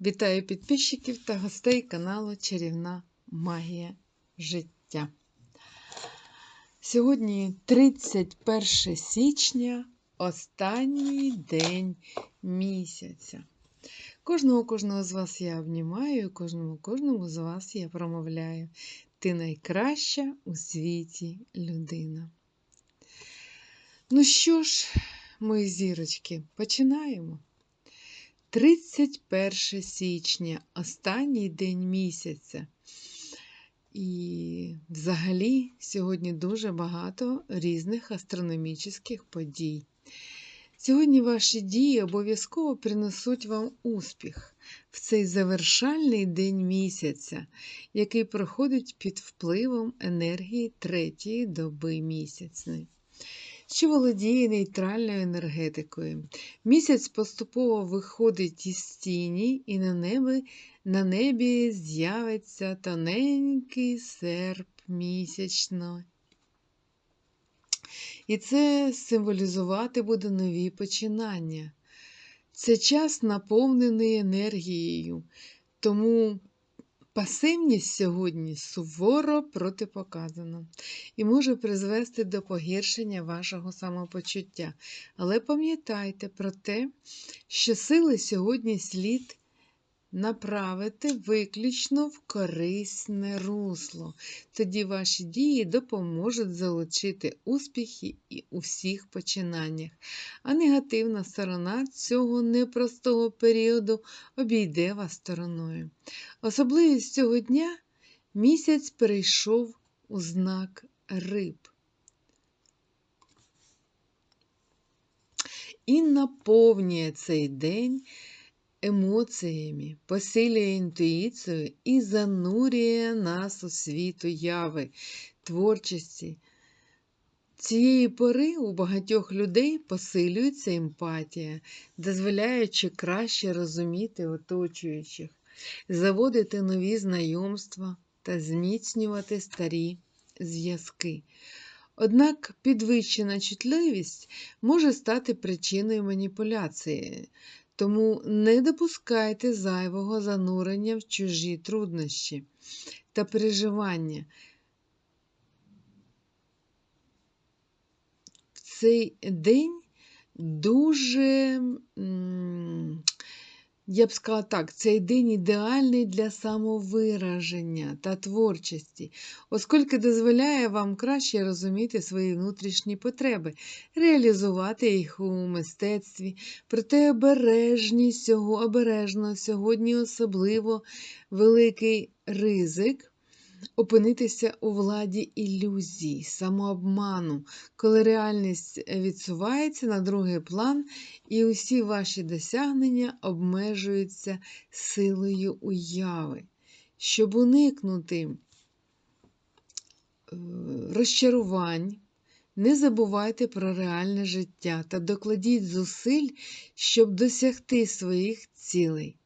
Вітаю підписчиків та гостей каналу Чарівна Магія Життя. Сьогодні 31 січня, останній день місяця. Кожного кожного з вас я обнімаю, кожному кожному з вас я промовляю. Ти найкраща у світі людина. Ну що ж, мої зірочки, починаємо. 31 січня, останній день місяця. І взагалі сьогодні дуже багато різних астрономічних подій. Сьогодні ваші дії обов'язково принесуть вам успіх в цей завершальний день місяця, який проходить під впливом енергії третьої доби місяцної що володіє нейтральною енергетикою. Місяць поступово виходить із тіні, і на небі, на небі з'явиться тоненький серп місячно. І це символізувати буде нові починання. Це час наповнений енергією, тому Пасивність сьогодні суворо протипоказана і може призвести до погіршення вашого самопочуття. Але пам'ятайте про те, що сили сьогодні слід направити виключно в корисне русло. Тоді ваші дії допоможуть залучити успіхи і у всіх починаннях. А негативна сторона цього непростого періоду обійде вас стороною. Особливість цього дня місяць перейшов у знак риб. І наповнює цей день емоціями, посилює інтуїцію і занурює нас у світ уяви, творчості. Цієї пори у багатьох людей посилюється емпатія, дозволяючи краще розуміти оточуючих, заводити нові знайомства та зміцнювати старі зв'язки. Однак підвищена чутливість може стати причиною маніпуляції, тому не допускайте зайвого занурення в чужі труднощі та переживання. В цей день дуже я б сказала так, цей день ідеальний для самовираження та творчості, оскільки дозволяє вам краще розуміти свої внутрішні потреби, реалізувати їх у мистецтві, проте обережність обережно сьогодні особливо великий ризик опинитися у владі ілюзій, самообману, коли реальність відсувається на другий план, і усі ваші досягнення обмежуються силою уяви. Щоб уникнути е, розчарувань, не забувайте про реальне життя та докладіть зусиль, щоб досягти своїх цілей.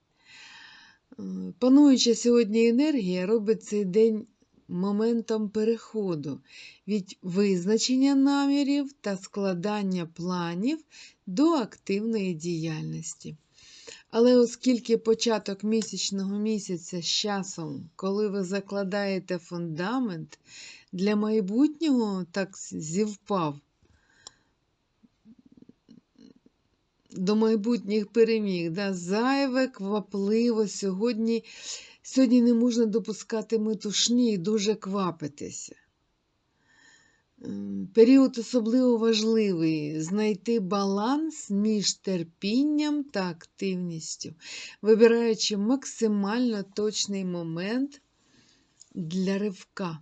Пануюча сьогодні енергія робить цей день моментом переходу від визначення намірів та складання планів до активної діяльності. Але оскільки початок місячного місяця з часом, коли ви закладаєте фундамент для майбутнього, так зівпав, до майбутніх переміг. Да? Зайве, квапливо. Сьогодні сьогодні не можна допускати метушні і дуже квапитися. Період особливо важливий знайти баланс між терпінням та активністю, вибираючи максимально точний момент для ривка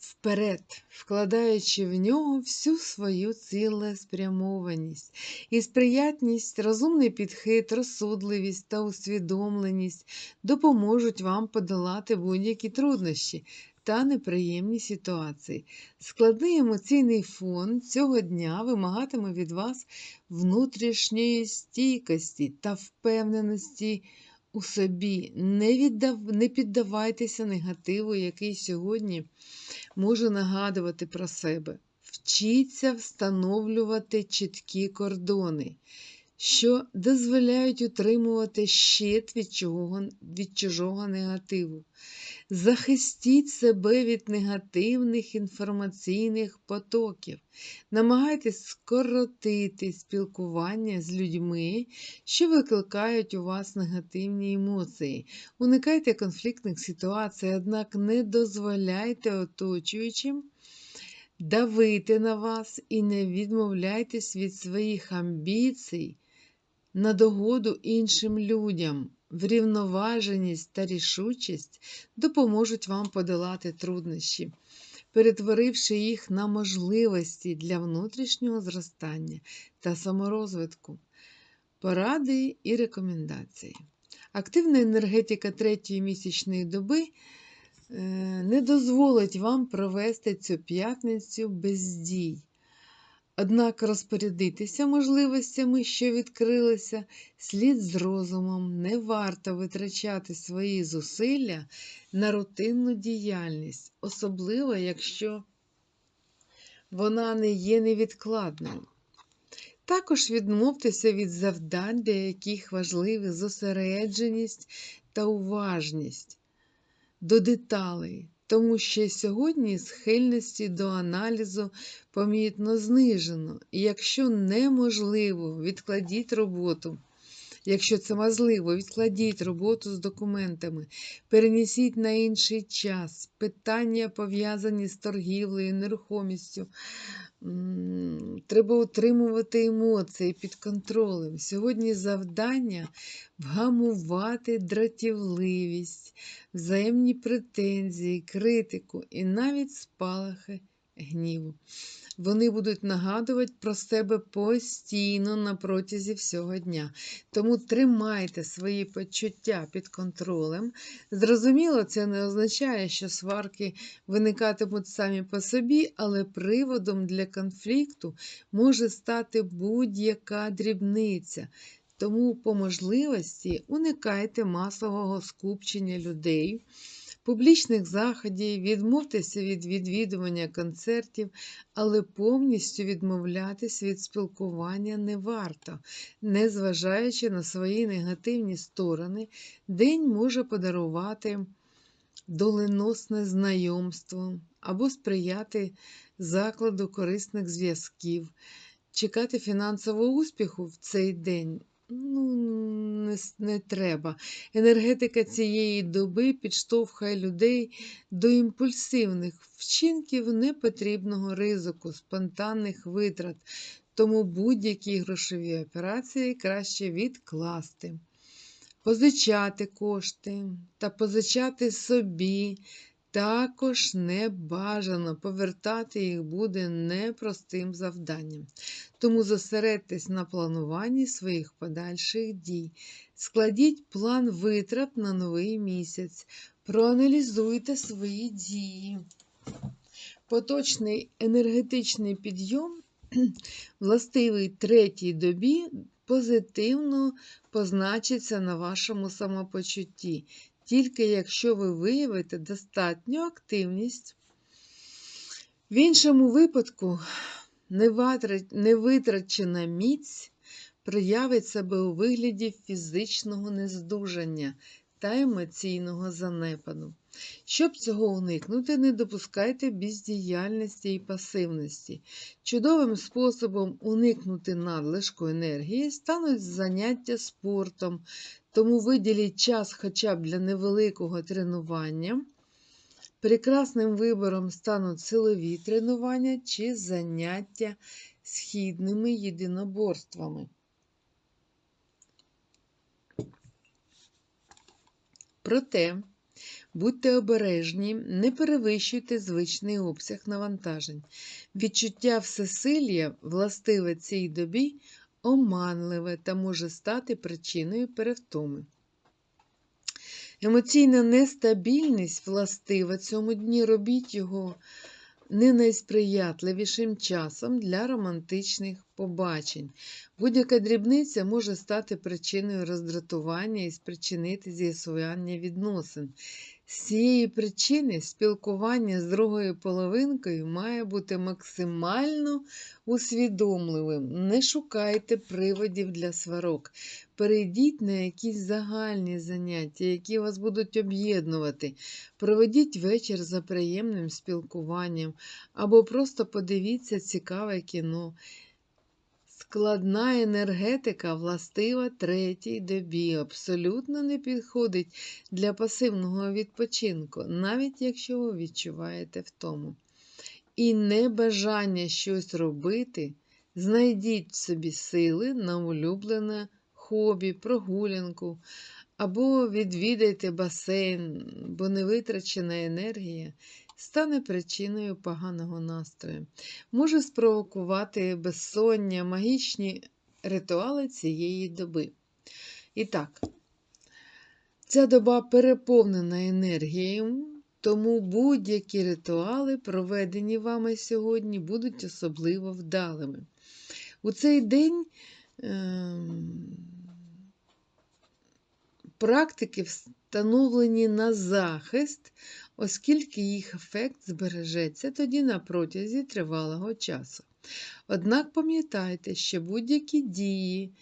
вперед, вкладаючи в нього всю свою цілеспрямованість і сприятність, розумний підхід, розсудливість та усвідомленість допоможуть вам подолати будь-які труднощі. Та неприємні ситуації. Складний емоційний фон цього дня вимагатиме від вас внутрішньої стійкості та впевненості у собі. Не, віддав... Не піддавайтеся негативу, який сьогодні може нагадувати про себе. Вчіться встановлювати чіткі кордони, що дозволяють утримувати щит від, чого, від чужого негативу. Захистіть себе від негативних інформаційних потоків. Намагайтесь скоротити спілкування з людьми, що викликають у вас негативні емоції. Уникайте конфліктних ситуацій, однак не дозволяйте оточуючим давити на вас і не відмовляйтесь від своїх амбіцій на догоду іншим людям. Врівноваженість та рішучість допоможуть вам подолати труднощі, перетворивши їх на можливості для внутрішнього зростання та саморозвитку. Поради і рекомендації. Активна енергетика третьої місячної доби е, не дозволить вам провести цю п'ятницю без дій. Однак розпорядитися можливостями, що відкрилися, слід з розумом, не варто витрачати свої зусилля на рутинну діяльність, особливо якщо вона не є невідкладною. Також відмовтеся від завдань, для яких важливі зосередженість та уважність до деталей, тому що сьогодні схильності до аналізу помітно знижено, і якщо неможливо, відкладіть роботу. Якщо це можливо, відкладіть роботу з документами, перенесіть на інший час питання, пов'язані з торгівлею, нерухомістю. Треба утримувати емоції під контролем. Сьогодні завдання вгамувати дратівливість, взаємні претензії, критику і навіть спалахи гніву. Вони будуть нагадувати про себе постійно на протязі всього дня. Тому тримайте свої почуття під контролем. Зрозуміло, це не означає, що сварки виникатимуть самі по собі, але приводом для конфлікту може стати будь-яка дрібниця. Тому по можливості уникайте масового скупчення людей публічних заходів, відмовтеся від відвідування концертів, але повністю відмовлятись від спілкування не варто, незважаючи на свої негативні сторони, день може подарувати доленосне знайомство або сприяти закладу корисних зв'язків. Чекати фінансового успіху в цей день не, не треба. Енергетика цієї доби підштовхує людей до імпульсивних вчинків непотрібного ризику, спонтанних витрат, тому будь-які грошові операції краще відкласти. Позичати кошти та позичати собі також не бажано повертати їх буде непростим завданням. Тому зосередьтесь на плануванні своїх подальших дій. Складіть план витрат на новий місяць. Проаналізуйте свої дії. Поточний енергетичний підйом, властивий третій добі, позитивно позначиться на вашому самопочутті тільки якщо ви виявите достатню активність. В іншому випадку невитрачена міць проявить себе у вигляді фізичного нездужання та емоційного занепаду. Щоб цього уникнути, не допускайте бездіяльності і пасивності. Чудовим способом уникнути надлишку енергії стануть заняття спортом, тому виділіть час хоча б для невеликого тренування. Прекрасним вибором стануть силові тренування чи заняття східними єдиноборствами. Проте, будьте обережні, не перевищуйте звичний обсяг навантажень. Відчуття всесилля, властиве цій добі, оманливе та може стати причиною перевтоми. Емоційна нестабільність властива цьому дні робіть його не найсприятливішим часом для романтичних побачень. Будь-яка дрібниця може стати причиною роздратування і спричинити з'ясування відносин. З цієї причини спілкування з другою половинкою має бути максимально усвідомливим. Не шукайте приводів для сварок. Перейдіть на якісь загальні заняття, які вас будуть об'єднувати. Проведіть вечір за приємним спілкуванням або просто подивіться цікаве кіно. Складна енергетика властива третій добі, абсолютно не підходить для пасивного відпочинку, навіть якщо ви відчуваєте втому. І небажання щось робити, знайдіть в собі сили на улюблене хобі, прогулянку або відвідайте басейн, бо невитрачена енергія стане причиною поганого настрою. Може спровокувати безсоння, магічні ритуали цієї доби. І так, ця доба переповнена енергією, тому будь-які ритуали, проведені вами сьогодні, будуть особливо вдалими. У цей день ем, практики встановлені на захист, оскільки їх ефект збережеться тоді на протязі тривалого часу. Однак пам'ятайте, що будь-які дії,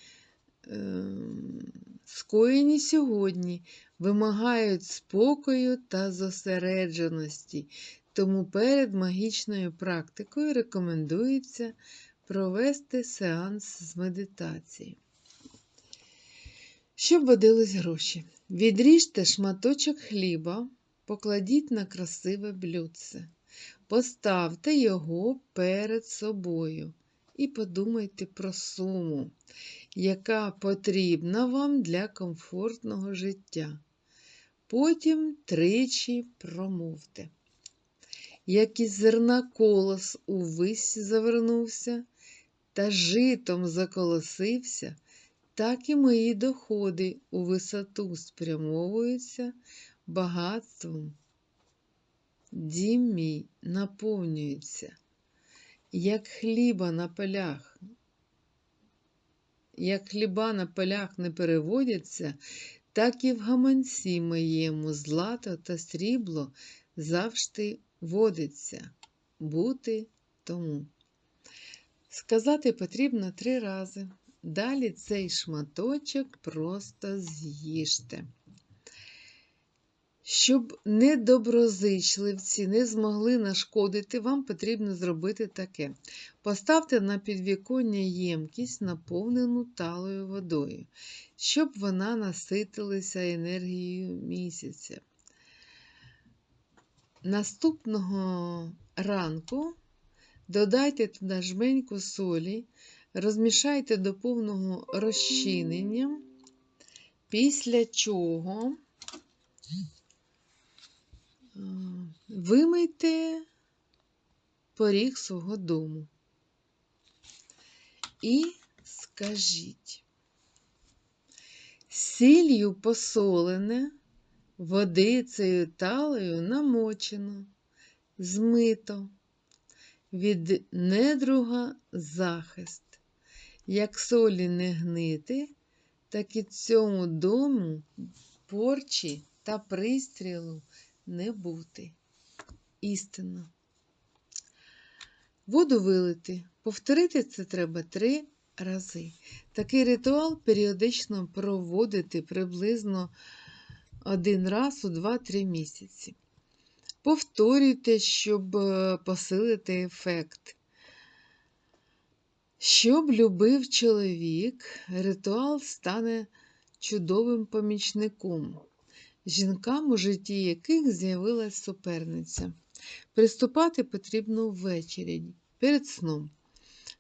ем, скоєні сьогодні, вимагають спокою та зосередженості, тому перед магічною практикою рекомендується провести сеанс з медитації. Щоб водились гроші. Відріжте шматочок хліба, покладіть на красиве блюдце, поставте його перед собою і подумайте про суму, яка потрібна вам для комфортного життя. Потім тричі промовте. Як із зерна колос увись завернувся, та житом заколосився, так і мої доходи у висоту спрямовуються багатством. Дім мій наповнюється, як хліба на полях. Як хліба на полях не переводяться, так і в гаманці моєму злато та срібло завжди водиться. Бути тому. Сказати потрібно три рази. Далі цей шматочок просто з'їжте. Щоб недоброзичливці не змогли нашкодити, вам потрібно зробити таке. Поставте на підвіконня ємкість, наповнену талою водою, щоб вона наситилася енергією місяця. Наступного ранку додайте туди жменьку солі, розмішайте до повного розчинення, після чого вимийте поріг свого дому. І скажіть, сіллю посолене, водицею талою намочено, змито, від недруга захист. Як солі не гнити, так і цьому дому порчі та пристрілу не бути. Істинно. Воду вилити. Повторити це треба три рази. Такий ритуал періодично проводити приблизно один раз у 2-3 місяці. Повторюйте, щоб е, посилити ефект. Щоб любив чоловік, ритуал стане чудовим помічником, жінкам, у житті яких з'явилась суперниця. Приступати потрібно ввечері, перед сном.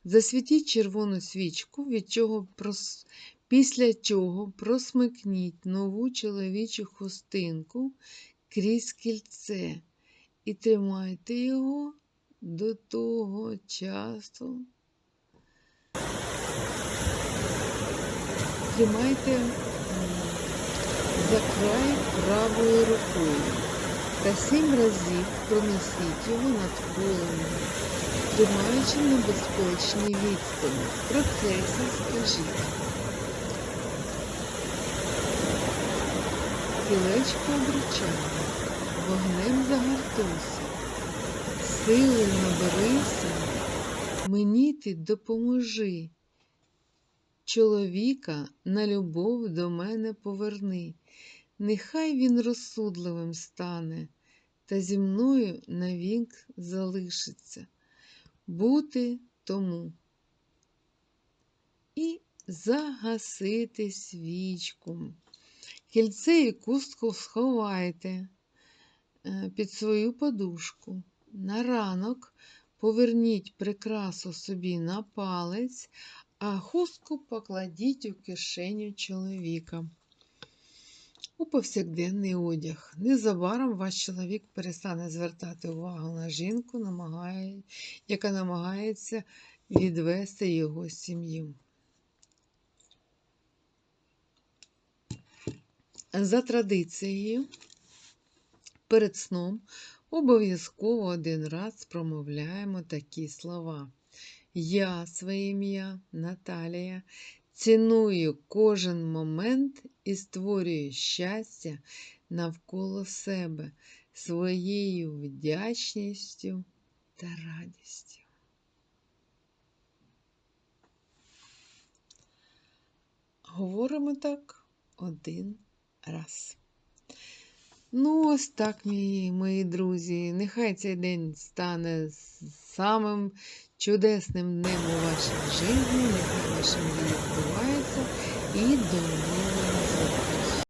Засвітіть червону свічку, від чого прос... після чого просмикніть нову чоловічу хустинку крізь кільце і тримайте його до того часу. Тримайте за край правою рукою. та сім разів проносіть його над полем, тримаючи на безпечній відстані. В процесі скажіть. Кілечко обручає, вогнем загартуйся, сили наберися, мені ти допоможи. Чоловіка на любов до мене поверни, нехай він розсудливим стане, та зі мною навік залишиться. Бути тому. І загасити свічку. Кільце і кустку сховайте е, під свою подушку. На ранок поверніть прикрасу собі на палець, а хустку покладіть у кишеню чоловіка. У повсякденний одяг. Незабаром ваш чоловік перестане звертати увагу на жінку, яка намагається відвести його сім'ю. За традицією, перед сном обов'язково один раз промовляємо такі слова. Я своє ім'я Наталія ціную кожен момент і створюю щастя навколо себе своєю вдячністю та радістю. Говоримо так один раз. Ну, ось так, мої, мої друзі. Нехай цей день стане самим чудесним днем у вашій житті. Нехай вашим мрії відбувається. І до